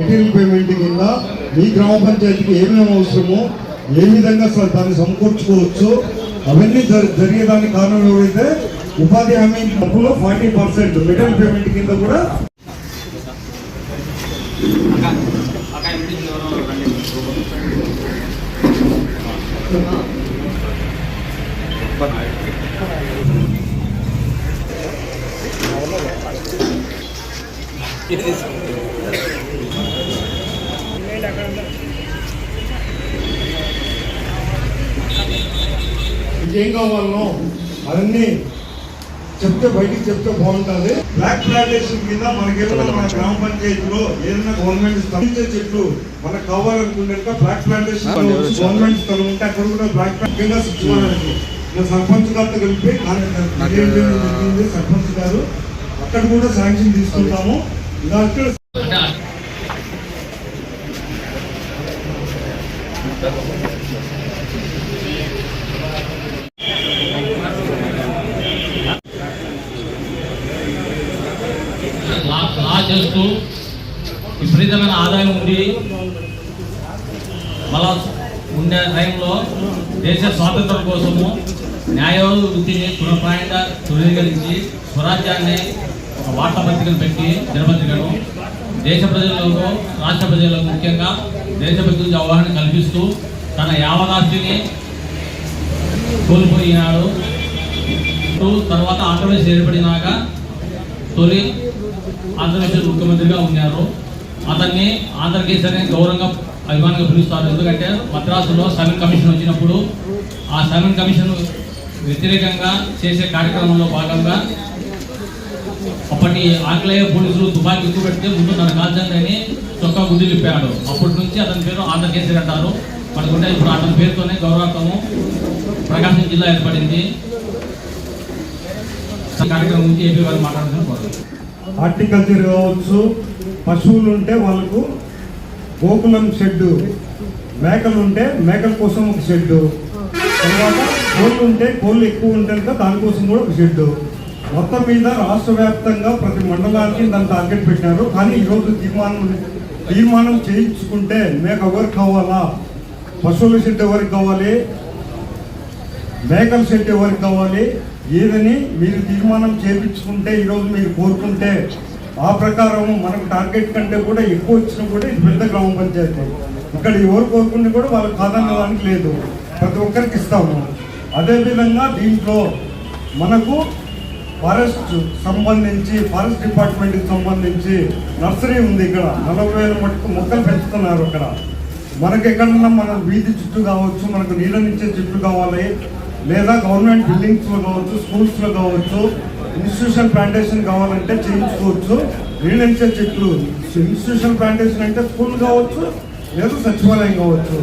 Material payment కింద మీ గ్రామ పంచాయతీకి ఏమేమి అవసరమో ఏ విధంగా దాన్ని సమకూర్చుకోవచ్చు. అవన్నీ జరిగేదానికి కారణం ఎవరైతే ఉపాధి హామీ డబ్బులో ఫార్టీ పర్సెంట్ మెటీరియల్ పేమెంట్ కింద కూడా ఇంకేం కావాలనో అవన్నీ చెప్తే బయటికి చెప్తే బాగుంటుంది. బ్లాక్ ప్లాంటేషన్ కింద మనకేమైనా మన గ్రామ పంచాయతీలో ఏదైనా గవర్నమెంట్ స్థలించే చెట్లు మనకు కావాలనుకుంటే బ్లాక్ ప్లాంటేషన్ గవర్నమెంట్ స్థలం ఉంటే అక్కడ కూడా బ్లాక్ ఇలా సర్పంచ్ గారితో కలిపి సర్పంచ్ గారు అక్కడ కూడా శాంక్షన్ తీసుకుంటాము. ఇలా లా చేస్తూ విపరీతమైన ఆదాయం ఉండి మళ్ళా ఉండే టైంలో దేశ స్వాతంత్రం కోసము న్యాయవాద వృత్తిని పునఃప్రాయంగా ధృవీకరించి స్వరాజ్యాన్ని ఒక వార్తాపత్రికను పెట్టి దినపత్రికను దేశ ప్రజలకు రాష్ట్ర ప్రజలకు ముఖ్యంగా దేశభక్తి గురించి అవగాహన కల్పిస్తూ తన యావదాస్తిని కోల్పోయినాడు తర్వాత ఆంధ్రప్రదేశ్ ఏర్పడినాక తొలి ఆంధ్రప్రదేశ్ ముఖ్యమంత్రిగా ఉన్నారు. అతన్ని ఆంధ్రకేశ్ అనే గౌరవంగా అభిమానంగా పిలుస్తారు. ఎందుకంటే మద్రాసులో సెవెన్ కమిషన్ వచ్చినప్పుడు ఆ సెవెన్ కమిషన్ వ్యతిరేకంగా చేసే కార్యక్రమంలో భాగంగా అప్పటి ఆంగ్లేయ పోలీసులు తుపాకీ ఎక్కువ పెడితే ముందు తన కాల్చండి చొక్కా గుడ్డి లిప్పాడు అప్పటి నుంచి అతని పేరు ఆంధ్రకేసరి అంటారు. మనకుంటే ఇప్పుడు అతని పేరుతోనే గౌరవార్థము ప్రకాశం జిల్లా ఏర్పడింది. కార్యక్రమం గురించి ఏపీ వారు మాట్లాడుతున్నారు. హార్టికల్చర్ కావచ్చు పశువులు ఉంటే వాళ్ళకు గోకులం షెడ్డు మేకలు ఉంటే మేకల కోసం ఒక షెడ్డు తర్వాత కోళ్ళు ఉంటే కోళ్ళు ఎక్కువ ఉంటాయి దానికోసం కూడా ఒక షెడ్డు. మొత్తం మీద రాష్ట్ర వ్యాప్తంగా ప్రతి మండలానికి దాన్ని టార్గెట్ పెట్టారు కానీ ఈరోజు తీర్మానం తీర్మానం చేయించుకుంటే మేక ఎవరికి కావాలా? పశువుల షెడ్ ఎవరికి కావాలి? మేకల షెడ్ ఎవరికి కావాలి? ఏదని మీరు తీర్మానం చేయించుకుంటే ఈరోజు మీరు కోరుకుంటే ఆ ప్రకారం మనకు టార్గెట్ కంటే కూడా ఎక్కువ వచ్చినా కూడా ఇది పెద్ద గ్రామ పంచాయతీ. ఇక్కడ ఎవరు కోరుకుంటే కూడా వాళ్ళకి కాదనడానికి లేదు. ప్రతి ఒక్కరికి ఇస్తాము. అదేవిధంగా దీంట్లో మనకు ఫారెస్ట్ సంబంధించి ఫారెస్ట్ డిపార్ట్మెంట్కి సంబంధించి నర్సరీ ఉంది ఇక్కడ. నలభై వేల మటుకు మొక్కలు పెంచుతున్నారు ఇక్కడ మనకి ఎక్కడన్నా మన వీధి చుట్టూ కావచ్చు మనకు నీళ్ళనిచ్చే చెట్లు కావాలి లేదా గవర్నమెంట్ బిల్డింగ్స్లో కావచ్చు స్కూల్స్లో కావచ్చు ఇన్స్టిట్యూషన్ ప్లాంటేషన్ కావాలంటే చేయించుకోవచ్చు. నీళ్ళనిచ్చే చెట్లు ఇన్స్టిట్యూషన్ ప్లాంటేషన్ అంటే స్కూల్ కావచ్చు లేదా సచివాలయం కావచ్చు.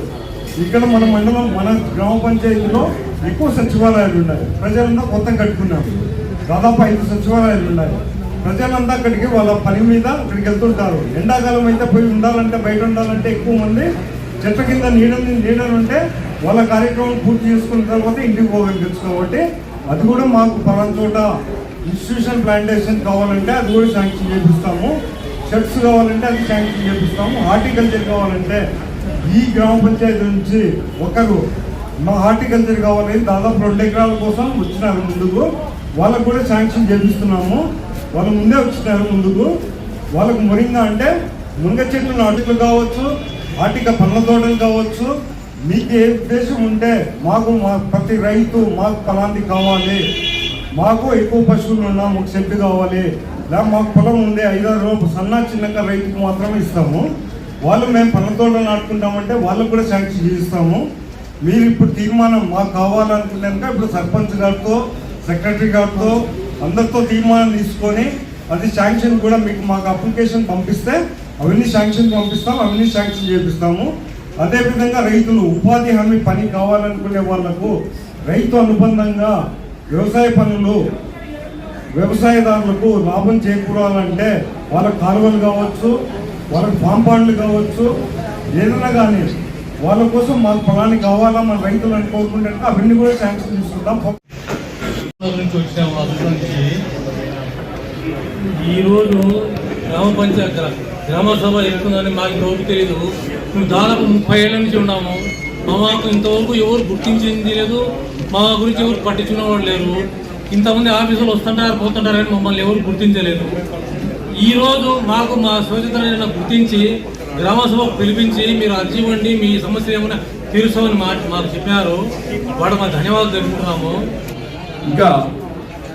ఇక్కడ మన మండలం మన గ్రామ పంచాయతీలో ఎక్కువ సచివాలయాలు ఉన్నాయి. ప్రజలంతా కొత్త కట్టుకున్నారు. దాదాపు ఐదు సచివాలయాలు ఉన్నాయి. ప్రజలంతా అక్కడికి వాళ్ళ పని మీద అక్కడికి వెళ్తుంటారు. ఎండాకాలం అయితే పోయి ఉండాలంటే బయట ఉండాలంటే ఎక్కువ మంది చెట్ల కింద నీడని నీడనుంటే ఉంటే వాళ్ళ కార్యక్రమం పూర్తి చేసుకున్న తర్వాత ఇంటికి పోగలిగచ్చు కాబట్టి అది కూడా మాకు పలానా చోట ఇన్స్టిట్యూషన్ ప్లాంటేషన్ కావాలంటే అది కూడా శాంక్షన్ చేపిస్తాము. షర్ట్స్ కావాలంటే అది శాంక్షన్ చేపిస్తాము. హార్టికల్చర్ కావాలంటే ఈ గ్రామ పంచాయతీ నుంచి ఒకరు. మా హార్టికల్చర్ కావాలని దాదాపు రెండు ఎకరాల కోసం వచ్చినారు ముందుకు. వాళ్ళకు కూడా శాంక్షన్ చేపిస్తున్నాము. వాళ్ళు ముందే వచ్చినారు ముందుకు. వాళ్ళకు మురింగా అంటే మునగ చెట్లు నాటుకలు కావచ్చు ఆటిక పండ్ల తోటలు కావచ్చు మీకు ఏ ఉద్దేశం ఉంటే మాకు మా ప్రతి రైతు మాకు ఫలాంటి కావాలి. మాకు ఎక్కువ పశువులు ఉన్నా మాకు చెట్టు కావాలి. లేదా మాకు పొలం ఉంది ఐదారు రోజు సన్న చిన్నగా రైతుకు మాత్రమే ఇస్తాము. వాళ్ళు మేము పండ్ల తోటలు నాటుకుంటామంటే వాళ్ళకు కూడా శాంక్షన్ చేయిస్తాము మీరు ఇప్పుడు తీర్మానం మాకు కావాలనుకున్నాక ఇప్పుడు సర్పంచ్ గారితో సెక్రటరీ గారితో అందరితో తీర్మానం తీసుకొని అది శాంక్షన్ కూడా మీకు మాకు అప్లికేషన్ పంపిస్తే అవన్నీ శాంక్షన్ పంపిస్తాం అవన్నీ శాంక్షన్ చేపిస్తాము. అదేవిధంగా రైతులు ఉపాధి హామీ పని కావాలనుకునే వాళ్ళకు రైతు అనుబంధంగా వ్యవసాయ పనులు వ్యవసాయదారులకు లాభం చేకూరాలంటే వాళ్ళ కాలువలు కావచ్చు వాళ్ళకి పాంపాండ్లు కావచ్చు ఏదైనా కానీ వాళ్ళ కోసం మాకు పొలాన్ని కావాలా మన రైతులు అని కోరుకుంటే అవన్నీ కూడా శాంక్షన్ తీసుకుంటాం. నుంచి వచ్చినాము అభివృద్ధి నుంచి ఈరోజు గ్రామ పంచాయత్ గ్రామ సభ ఎక్కుందని మాకు రోజు తెలియదు మేము దాదాపు ముప్పై ఏళ్ళ నుంచి ఉన్నాము. మా మాకు ఇంతవరకు ఎవరు గుర్తించింది లేదు. మా గురించి ఎవరు పట్టించుకున్న వాళ్ళు లేరు. ఇంతమంది ఆఫీసులు వస్తుంటారు పోతుంటారని మమ్మల్ని ఎవరు గుర్తించలేదు. ఈ రోజు మాకు మా శోచితలను గుర్తించి గ్రామ సభకు పిలిపించి మీరు అర్జీ ఇవ్వండి మీ సమస్య ఏమైనా తీర్చమని మాకు చెప్పారు. వాడు మా ధన్యవాదాలు తెలుపుతున్నాము. ఇంకా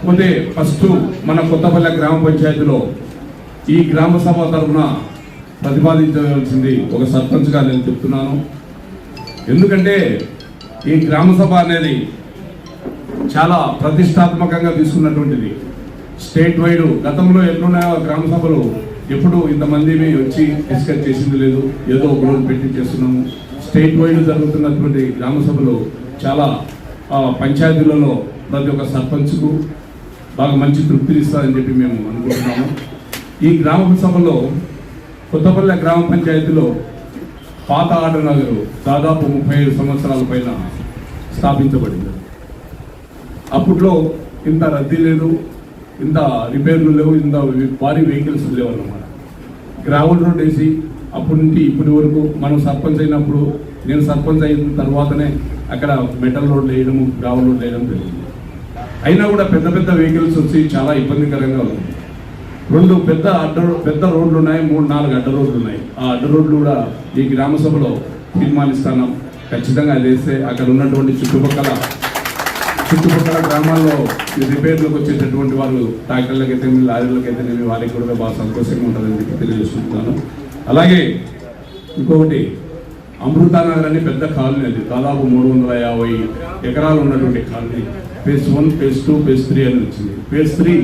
పోతే ఫస్ట్ మన కొత్తపల్లె గ్రామ పంచాయతీలో ఈ గ్రామ సభ తరఫున ప్రతిపాదించవలసింది ఒక సర్పంచ్గా నేను చెప్తున్నాను. ఎందుకంటే ఈ గ్రామ సభ అనేది చాలా ప్రతిష్టాత్మకంగా తీసుకున్నటువంటిది. స్టేట్ వైడ్ గతంలో ఎట్లున్నాయో గ్రామ సభలు ఎప్పుడు ఇంతమంది వచ్చి డిస్కస్ చేసింది లేదు. ఏదో ఒక రోజు పెట్టి చేస్తున్నాము. స్టేట్ వైడ్ జరుగుతున్నటువంటి గ్రామ సభలు చాలా పంచాయతీలలో ప్రతి ఒక్క సర్పంచ్కు బాగా మంచి తృప్తినిస్తారని చెప్పి మేము అనుకుంటున్నాము. ఈ గ్రామ సభలో కొత్తపల్లె గ్రామ పంచాయతీలో పాత ఆట నగరు దాదాపు ముప్పై ఐదు సంవత్సరాల పైన స్థాపించబడింది. అప్పట్లో ఇంత రద్దీ లేదు ఇంత రిపేర్లు లేవు ఇంత భారీ వెహికల్స్ లేవు అన్నమాట. గ్రావెల్ రోడ్ వేసి అప్పటి నుండి ఇప్పటి వరకు మనం సర్పంచ్ అయినప్పుడు నేను సర్పంచ్ అయిన తర్వాతనే అక్కడ మెటల్ రోడ్లు వేయడం గ్రావెల్ రోడ్ వేయడం జరిగింది. అయినా కూడా పెద్ద పెద్ద వెహికల్స్ వచ్చి చాలా ఇబ్బందికరంగా ఉంది. రెండు పెద్ద అడ్డ పెద్ద రోడ్లు ఉన్నాయి మూడు నాలుగు అడ్డ రోడ్లు ఉన్నాయి ఆ అడ్డ రోడ్లు కూడా ఈ గ్రామ సభలో తీర్మానిస్తాను. ఖచ్చితంగా అది వేస్తే అక్కడ ఉన్నటువంటి చుట్టుపక్కల చుట్టుపక్కల గ్రామాల్లో ఈ రిపేర్లకు వచ్చేటటువంటి వాళ్ళు ట్రాక్టర్లకైతే అయితేనేమి వారికి కూడా బాగా సంతోషంగా ఉంటుందని చెప్పి తెలియజేసుకుంటున్నాను అలాగే ఇంకొకటి అమృతానగర్ అని పెద్ద కాలనీ అది. దాదాపు మూడు వందల యాభై ఎకరాలు ఉన్నటువంటి colony. Phase one phase two phase three అని వచ్చింది. Phase three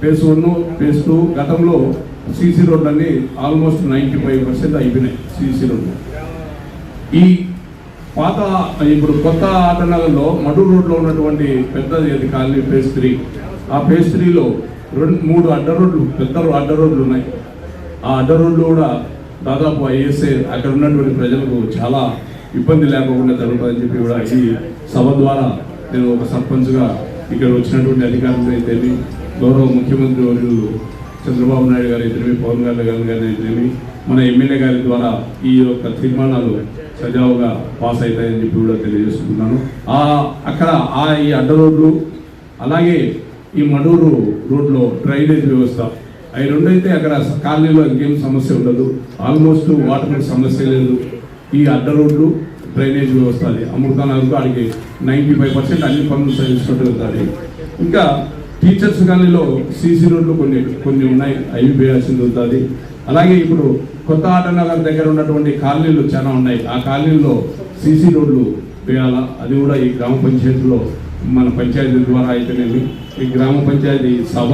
phase one phase two గతంలో సీసీ రోడ్లన్నీ ఆల్మోస్ట్ నైంటీ ఫైవ్ పర్సెంట్ అయిపోయినాయి సీసీ రోడ్లు. ఈ పాత ఇప్పుడు కొత్త ఆటనగర్లో మడు రోడ్లో ఉన్నటువంటి పెద్దది అది కాలనీ ఫేజ్ త్రీ ఆ ఫేజ్ త్రీలో రెండు మూడు అడ్డ రోడ్లు పెద్ద అడ్డ రోడ్లు ఉన్నాయి. ఆ అడ్డ రోడ్లు కూడా దాదాపు ఐఎస్ఏ అక్కడ ఉన్నటువంటి ప్రజలకు చాలా ఇబ్బంది లేకుండా జరుగుతుందని చెప్పి కూడా ఈ సభ ద్వారా నేను ఒక సర్పంచ్గా ఇక్కడ వచ్చినటువంటి అధికారులు అయితేమి గౌరవ ముఖ్యమంత్రి వర్యులు చంద్రబాబు నాయుడు గారు అయితేమి పవన్ కళ్యాణ్ గారు గారు అయితేనేమి మన ఎమ్మెల్యే గారి ద్వారా ఈ యొక్క తీర్మానాలు సజావుగా పాస్ అవుతాయని చెప్పి కూడా తెలియజేస్తున్నాను ఆ అక్కడ ఆ ఈ అడ్డ రోడ్లు అలాగే ఈ మడూరు రోడ్లో డ్రైనేజ్ వ్యవస్థ. అవి రెండైతే అక్కడ కాలనీలో ఇంకేం సమస్య ఉండదు. ఆల్మోస్ట్ వాటర్ సమస్య లేదు. ఈ అడ్డ రోడ్లు డ్రైనేజ్ వ్యవస్థ అది. అమృతానగర్కు అడిగి నైంటీ ఫైవ్ పర్సెంట్ అన్ని పనులు సాధించినట్టు ఉంటుంది ఇంకా టీచర్స్ కాలనీలో సీసీ రోడ్లు కొన్ని కొన్ని ఉన్నాయి. అవి వేయాల్సింది ఉంటుంది అలాగే ఇప్పుడు కొత్త ఆటనగర్ దగ్గర ఉన్నటువంటి కాలనీలు చాలా ఉన్నాయి. ఆ కాలనీల్లో సీసీ రోడ్లు వేయాలా? అది కూడా ఈ గ్రామ పంచాయతీలో మన పంచాయతీ ద్వారా అయితేనేమి? ఈ గ్రామ పంచాయతీ సభ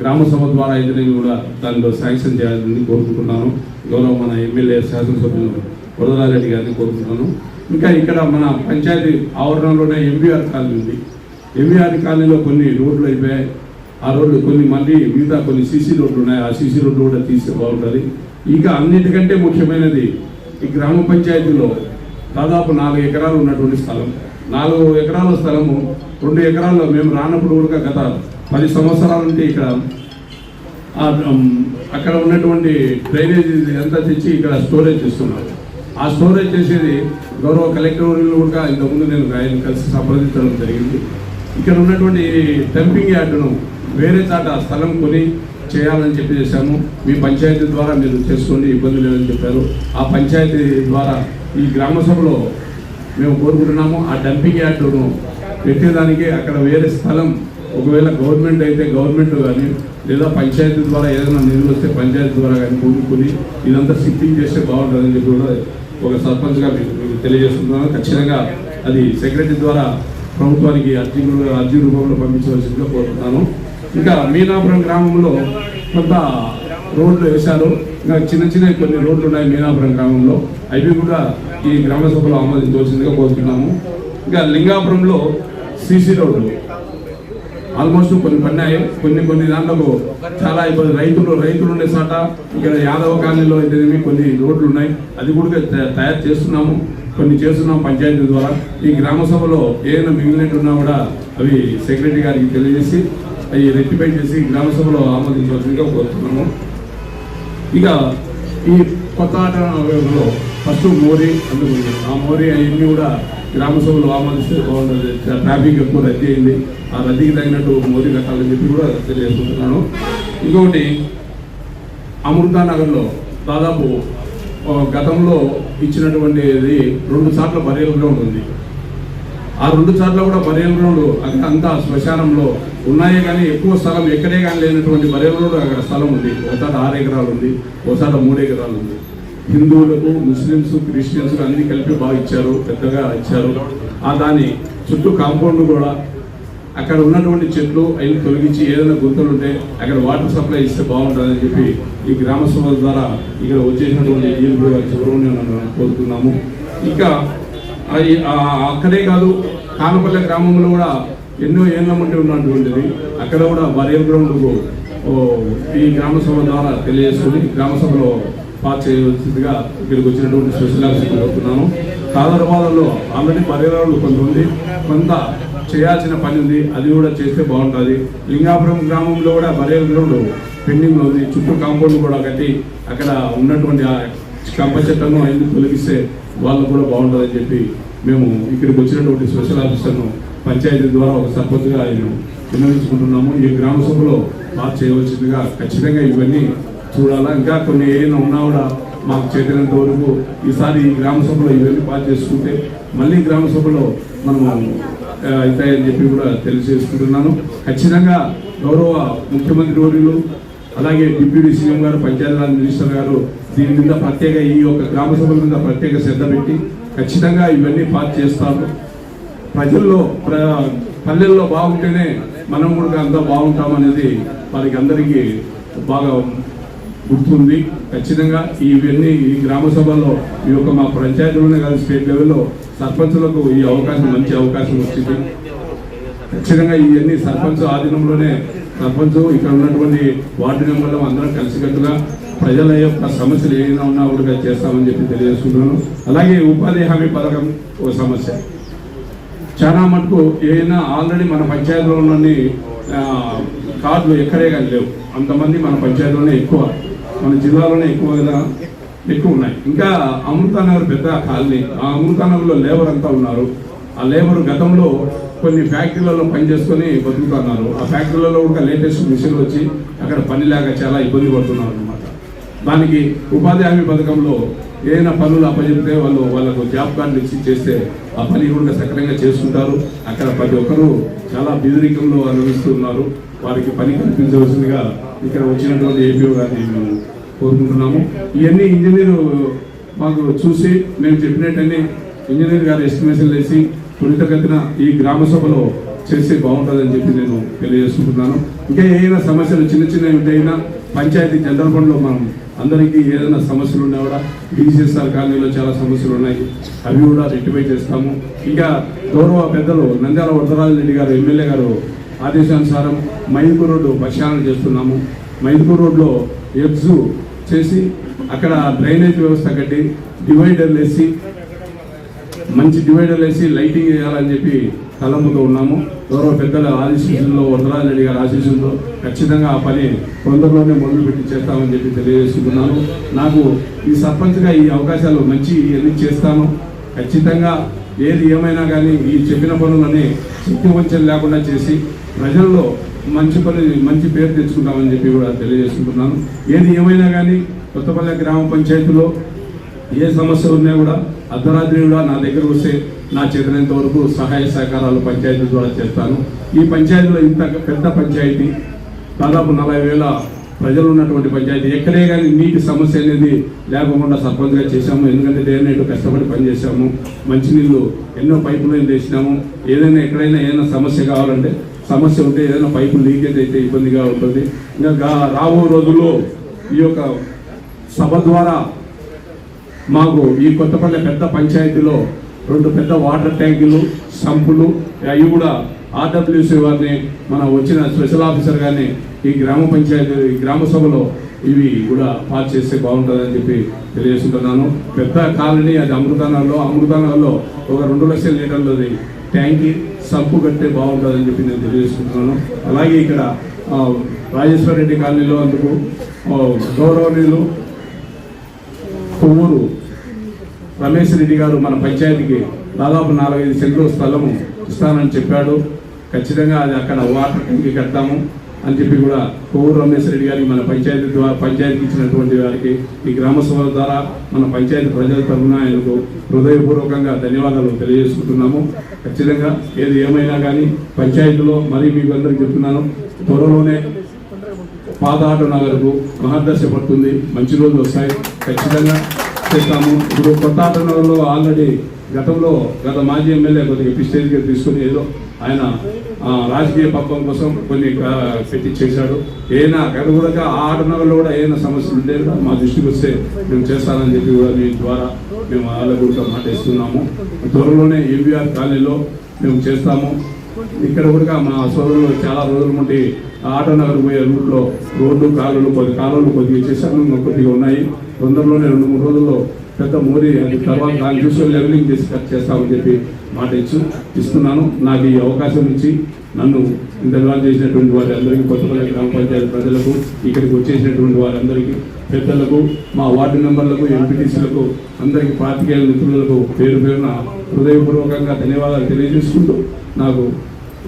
గ్రామ సభ ద్వారా అయితేనేమి కూడా దానిలో శాంక్షన్ చేయాలని కోరుకుంటున్నాను. గౌరవ మన ఎమ్మెల్యే శాసనసభ్యులు వరదరాజరెడ్డి గారిని కోరుతున్నాను ఇంకా ఇక్కడ మన పంచాయతీ ఆవరణలోనే ఎంబీఆర్ కాలనీ ఉంది. ఎంబీఆర్ కాలనీలో కొన్ని రోడ్లు అయిపోయాయి. ఆ రోడ్లు కొన్ని మళ్ళీ మిగతా కొన్ని సీసీ రోడ్లు ఉన్నాయి. ఆ సీసీ రోడ్లు కూడా తీస్తే బాగుంటుంది. ఇంకా అన్నిటికంటే ముఖ్యమైనది ఈ గ్రామ పంచాయతీలో దాదాపు నాలుగు ఎకరాలు ఉన్నటువంటి స్థలం. నాలుగు ఎకరాల స్థలము రెండు ఎకరాల్లో మేము రానప్పుడు కూడా గత పది సంవత్సరాల నుండి ఇక్కడ ఆ, అక్కడ ఉన్నటువంటి డ్రైనేజీ అంతా తెచ్చి ఇక్కడ స్టోరేజ్ చేస్తున్నారు. ఆ స్టోరేజ్ చేసేది గౌరవ కలెక్టర్ కూడా ఇంతకుముందు నేను ఆయన కలిసి సంప్రదించడం జరిగింది. ఇక్కడ ఉన్నటువంటి డంపింగ్ యార్డును వేరే చాట స్థలం కొని చేయాలని చెప్పి చేశాము. మీ పంచాయతీ ద్వారా మీరు చేసుకోండి ఇబ్బంది లేదని చెప్పారు. ఆ పంచాయతీ ద్వారా ఈ గ్రామ సభలో మేము కోరుకుంటున్నాము. ఆ డంపింగ్ యార్డును పెట్టేదానికి అక్కడ వేరే స్థలం ఒకవేళ గవర్నమెంట్ అయితే గవర్నమెంట్ కానీ లేదా పంచాయతీ ద్వారా ఏదైనా నిధులు వస్తే పంచాయతీ ద్వారా కానీ కూడుకుని ఇదంతా షిఫ్టింగ్ చేస్తే బాగుంటుందని చెప్పి కూడా ఒక సర్పంచ్గా మీకు మీకు తెలియజేస్తున్నాను. ఖచ్చితంగా అది సెక్రటరీ ద్వారా ప్రభుత్వానికి అర్జీ అర్జీ రూపంలో పంపించవలసిందిగా కోరుతున్నాను. ఇంకా మీనాపురం గ్రామంలో కొంత రోడ్లు వేశారు. ఇంకా చిన్న చిన్న కొన్ని రోడ్లు ఉన్నాయి మీనాపురం గ్రామంలో. అవి కూడా ఈ గ్రామ సభలో ఆమోదించవలసిందిగా కోరుతున్నాము. ఇంకా లింగాపురంలో సీసీ రోడ్లు. ఆల్మోస్ట్ కొన్ని పన్నాయి కొన్ని కొన్ని దాంట్లో చాలా ఇప్పుడు రైతులు రైతులు ఉండే చోట ఇక్కడ యాదవ కాలనీలో అయితేనేమి కొన్ని రోడ్లు ఉన్నాయి. అది కూడా త- తయారు చేస్తున్నాము. కొన్ని చేస్తున్నాం పంచాయతీ ద్వారా. ఈ గ్రామ సభలో ఏదైనా మిగిలినట్టున్నా కూడా అవి సెక్రటరీ గారికి తెలియజేసి అవి రెక్టిఫై చేసి గ్రామ సభలో ఆమోదించవలసిందిగా కోరుతున్నాము. ఇక ఈ కొత్త ఆటలో ఫస్ట్ మోరీ అందుకుంది. ఆ మోరీ అవన్నీ కూడా గ్రామ సభలో ఆమోదిస్తే బాగుంటుంది ట్రాఫిక్ ఎక్కువ రద్దీ అయింది. ఆ రద్దీకి తగినట్టు మోదీ కట్టాలని చెప్పి కూడా తెలియజేస్తున్నాను. ఇంకొకటి అమృతానగర్లో దాదాపు గతంలో ఇచ్చినటువంటిది రెండు సార్లు బరియల్ గ్రౌండ్ ఉంది ఆ రెండు సార్లు కూడా బరియల్ గ్రౌండ్ అక్కడ అంతా శ్మశానంలో ఉన్నాయే కానీ ఎక్కువ స్థలం ఎక్కడే కానీ లేనటువంటి బరియల్ గ్రౌండ్ అక్కడ స్థలం ఉంది. ఒకసారి ఆరు ఎకరాలు ఉంది ఒకసారి మూడు ఎకరాలు ఉంది. హిందువులకు ముస్లిమ్స్ క్రిస్టియన్స్ అన్ని కలిపి బాగా ఇచ్చారు పెద్దగా ఇచ్చారు. ఆ దాని చుట్టూ కాంపౌండ్ కూడా అక్కడ ఉన్నటువంటి చెట్లు అవి తొలగించి ఏదైనా గుంతలు ఉంటే అక్కడ వాటర్ సప్లై ఇస్తే బాగుంటుందని చెప్పి ఈ గ్రామ సభల ద్వారా ఇక్కడ వచ్చేసినటువంటి ఈఎల్పీ గారి సుబ్రహ్మణ్యం కోరుతున్నాము ఇంకా అది, అక్కడే కాదు కానపల్లె గ్రామంలో కూడా ఎన్నో ఏళ్ళ నుండి ఉన్నటువంటిది. అక్కడ కూడా బరియల్ గ్రౌండ్కు ఈ గ్రామ సభ ద్వారా తెలియజేసుకుని గ్రామ సభలో పాస్ చేయవలసిందిగా ఇక్కడికి వచ్చినటువంటి స్పెషల్ ఆఫీసర్ కోరుతున్నాను కాదరవాదంలో ఆల్రెడీ బరియల్ కొంత ఉంది. కొంత చేయాల్సిన పని ఉంది అది కూడా చేస్తే బాగుంటుంది. లింగాపురం గ్రామంలో కూడా బరియల్ గ్రౌండ్ పెండింగ్లో ఉంది. చుట్టూ కాంపౌండ్ కూడా కట్టి అక్కడ ఉన్నటువంటి ఆ కంప చెట్లను అన్ని తొలగిస్తే వాళ్ళకు కూడా బాగుంటుందని చెప్పి మేము ఇక్కడికి వచ్చినటువంటి స్పెషల్ ఆఫీసర్ను పంచాయతీ ద్వారా ఒక సర్పంచ్గా ఆయన వినియోగించుకుంటున్నాము ఈ గ్రామ సభలో బాగా చేయవలసిందిగా ఖచ్చితంగా ఇవన్నీ చూడాలా. ఇంకా కొన్ని ఏదైనా ఉన్నా కూడా మాకు చేతినంత వరకు ఈసారి ఈ గ్రామ సభలో ఇవన్నీ పాస్ చేసుకుంటే మళ్ళీ గ్రామ సభలో మనము అవుతాయని చెప్పి కూడా తెలియజేసుకుంటున్నాను. ఖచ్చితంగా గౌరవ ముఖ్యమంత్రి వర్యులు అలాగే డిప్యూటీ సీఎం గారు పంచాయతీరాజ్ మినిస్టర్ గారు దీని మీద ప్రత్యేక ఈ యొక్క గ్రామ సభల మీద ప్రత్యేక శ్రద్ధ పెట్టి ఖచ్చితంగా ఇవన్నీ పాస్ చేస్తారు. ప్రజల్లో ప్ర పల్లెల్లో బాగుంటేనే మనం కూడా అంతా బాగుంటామనేది వారికి అందరికీ బాగా గుర్తుంది. ఖచ్చితంగా ఇవన్నీ ఈ గ్రామ సభల్లో ఈ యొక్క మా పంచాయతీలోనే కాదు స్టేట్ లెవెల్లో సర్పంచులకు ఈ అవకాశం మంచి అవకాశం వచ్చింది. ఖచ్చితంగా ఇవన్నీ సర్పంచ్ ఆధీనంలోనే సర్పంచ్ ఇక్కడ ఉన్నటువంటి వార్డు మెంబర్లు అందరం కలిసికట్టుగా ప్రజల యొక్క సమస్యలు ఏదైనా ఉన్నా కూడా చేస్తామని చెప్పి తెలియజేసుకుంటున్నాను అలాగే ఉపాధి హామీ పథకం ఒక సమస్య. చాలా మటుకు ఏదైనా ఆల్రెడీ మన పంచాయతీలో ఉన్నన్ని కార్డులు ఎక్కడే కానీ లేవు. అంతమంది మన పంచాయతీలోనే ఎక్కువ. మన జిల్లాలోనే ఎక్కువగా ఎక్కువ ఉన్నాయి. ఇంకా అమృతానగర్ పెద్ద కాలనీ. ఆ అమృతానగర్లో లేబర్ అంతా ఉన్నారు. ఆ లేబర్ గతంలో కొన్ని ఫ్యాక్టరీలలో పనిచేసుకొని బతుకుతున్నారు ఆ ఫ్యాక్టరీలలో కూడా లేటెస్ట్ మిషన్ వచ్చి అక్కడ పని లేక చాలా ఇబ్బంది పడుతున్నారు అనమాట దానికి ఉపాధి హామీ పథకంలో ఏదైనా పనులు అప్పచెప్తే వాళ్ళు వాళ్ళకు జాబ్ కార్డులు ఇచ్చి చేస్తే ఆ పని కూడా సక్రమంగా చేసుకుంటారు. అక్కడ ప్రతి ఒక్కరూ చాలా బెదిరికంలో అనుభవిస్తున్నారు వారికి పని కల్పించవలసిందిగా ఇక్కడ వచ్చినటువంటి ఏపీఓ గారిని మేము కోరుకుంటున్నాము. ఇవన్నీ ఇంజనీరు మాకు చూసి మేము చెప్పినట్టన్నీ ఇంజనీర్ గారు ఎస్టిమేషన్ వేసి త్వరితగతిన ఈ గ్రామ సభలో చేస్తే బాగుంటుందని చెప్పి నేను తెలియజేసుకుంటున్నాను. ఇంకా ఏదైనా సమస్యలు చిన్న చిన్నవి ఉంటాయినా పంచాయతీ జనరల్ ఫండ్లో మనం అందరికీ ఏదైనా సమస్యలు ఉన్నా కూడా బీసీఎస్ఆర్ కాలనీలో చాలా సమస్యలు ఉన్నాయి. అవి కూడా రెక్టిఫై చేస్తాము. ఇంకా గౌరవ పెద్దలు నంద్యాల వరదరాజు రెడ్డి గారు ఎమ్మెల్యే గారు ఆదేశానుసారం మైదుపూర్ రోడ్డు పరిశీలన చేస్తున్నాము. మైదుపూర్ రోడ్లో ఎగ్జు చేసి అక్కడ డ్రైనేజ్ వ్యవస్థ కట్టి డివైడర్లు వేసి మంచి డివైడర్లు వేసి లైటింగ్ వేయాలని చెప్పి తలంపుతో ఉన్నాము. గౌరవ పెద్దల ఆశీస్సుల్లో వరదరాజు రెడ్డి గారి ఆశీస్సులతో ఖచ్చితంగా ఆ పని తొందరలోనే మొదలు పెట్టి చేస్తామని చెప్పి తెలియజేసుకున్నాను. నాకు ఈ సర్పంచ్గా ఈ అవకాశాలు మంచి ఎన్ని చేస్తాను? ఖచ్చితంగా ఏది ఏమైనా కానీ ఈ చెప్పిన పనులని శక్తి వంచన లేకుండా చేసి ప్రజల్లో మంచి పని మంచి పేరు తెచ్చుకుంటామని చెప్పి కూడా తెలియజేసుకుంటున్నాను. ఏది ఏమైనా కానీ కొత్తపల్లె గ్రామ పంచాయతీలో ఏ సమస్య ఉన్నా కూడా అర్ధరాత్రి కూడా నా దగ్గర వస్తే నా చేతనంత వరకు సహాయ సహకారాలు పంచాయతీ ద్వారా చేస్తాను. ఈ పంచాయతీలో ఇంత పెద్ద పంచాయతీ దాదాపు నలభై వేల ప్రజలు ఉన్నటువంటి పంచాయతీ ఎక్కడే కానీ నీటి సమస్య అనేది లేకుండా సర్పంచ్గా చేశాము. ఎందుకంటే డే నైట్ కష్టపడి పనిచేసాము మంచినీళ్ళు ఎన్నో పైపు లైన్ వేసినాము ఏదైనా ఎక్కడైనా ఏదైనా సమస్య కావాలంటే సమస్య ఉంటే ఏదైనా పైపు లీకేజ్ అయితే ఇబ్బందిగా ఉంటుంది. ఇంకా రాబో రోజుల్లో ఈ యొక్క సభ ద్వారా మాకు ఈ కొత్తపల్లి పెద్ద పంచాయతీలో రెండు పెద్ద వాటర్ ట్యాంకులు సంపులు అవి కూడా ఆర్డబ్ల్యూసీ వారిని మన వచ్చిన స్పెషల్ ఆఫీసర్ గారిని ఈ గ్రామ పంచాయతీ ఈ గ్రామ సభలో ఇవి కూడా పాస్ చేస్తే బాగుంటుందని చెప్పి తెలియజేస్తున్నాను పెద్ద కాలనీ అది అమృతానగర్లో అమృతానగర్లో ఒక రెండు లక్షల లీటర్లది ట్యాంకి సంపు కట్టే బాగుంటుందని చెప్పి నేను తెలియజేసుకుంటున్నాను. అలాగే ఇక్కడ రాజేశ్వర రెడ్డి కాలనీలో అందుకు గౌరవనీయులు కొవ్వూరు రమేష్ రెడ్డి గారు మన పంచాయతీకి దాదాపు నాలుగైదు సెంట్లు స్థలము ఇస్తానని చెప్పాడు. ఖచ్చితంగా అది అక్కడ వాటర్ ట్యాంక్ కడతాము అని చెప్పి కూడా కోవూరు రమేష్ రెడ్డి గారికి మన పంచాయతీ ద్వారా పంచాయతీకి ఇచ్చినటువంటి వారికి ఈ గ్రామ సభ ద్వారా మన పంచాయతీ ప్రజల తరఫున ఆయనకు హృదయపూర్వకంగా ధన్యవాదాలు తెలియజేసుకుంటున్నాము. ఖచ్చితంగా ఏది ఏమైనా కానీ పంచాయతీలో మరీ మీకు అందరికీ చెప్తున్నాను త్వరలోనే పాత ఆటో నగర్కు మహర్దశ పడుతుంది మంచి రోజులు వస్తాయి. ఖచ్చితంగా చేస్తాము. ఇప్పుడు కొత్త ఆట నగర్లో ఆల్రెడీ గతంలో గత మాజీ ఎమ్మెల్యే కొద్దిగా పిస్టేజ్గా తీసుకుని ఏదో ఆయన రాజకీయ పక్కం కోసం కొన్ని పెట్టి చేశాడు. ఏదైనా అక్కడ కూడా ఆ ఆటనగర్లో కూడా ఏదైనా సమస్యలు ఉంటే కూడా మా దృష్టికి వస్తే మేము చేస్తానని చెప్పి కూడా మీ ద్వారా మేము వాళ్ళ కూడా మాట ఇస్తున్నాము. త్వరలోనే ఎంబీఆర్ కాలనీలో మేము చేస్తాము. ఇక్కడ కూడా మా సోదరులు చాలా రోజుల నుండి ఆటోనగర్ పోయే రూట్లో రోడ్లు కాలువలు కొద్ది కాలువలు కొద్దిగా చేశాను కొద్దిగా ఉన్నాయి. తొందరలోనే రెండు మూడు రోజుల్లో పెద్ద మోదీ అది తర్వాత దాని చూసే లెవెలింగ్ చేసి కట్ చేస్తామని చెప్పి మాట ఇచ్చు ఇస్తున్నాను. నాకు ఈ అవకాశం ఇచ్చి నన్ను ఇంత చేసినటువంటి వారి అందరికీ కొత్తపల్లి గ్రామ పంచాయతీ ప్రజలకు ఇక్కడికి వచ్చేసినటువంటి వారందరికీ పెద్దలకు మా వార్డు మెంబర్లకు ఎంపీటీసీలకు అందరికీ పాతికేయుల మిత్రులకు పేరు పేరున హృదయపూర్వకంగా ధన్యవాదాలు తెలియజేసుకుంటూ నాకు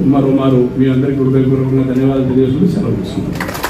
మరో మారు మీ అందరికీ హృదయపూర్వకంగా ధన్యవాదాలు తెలియజేసుకుంటూ సెలవు ఇస్తున్నాను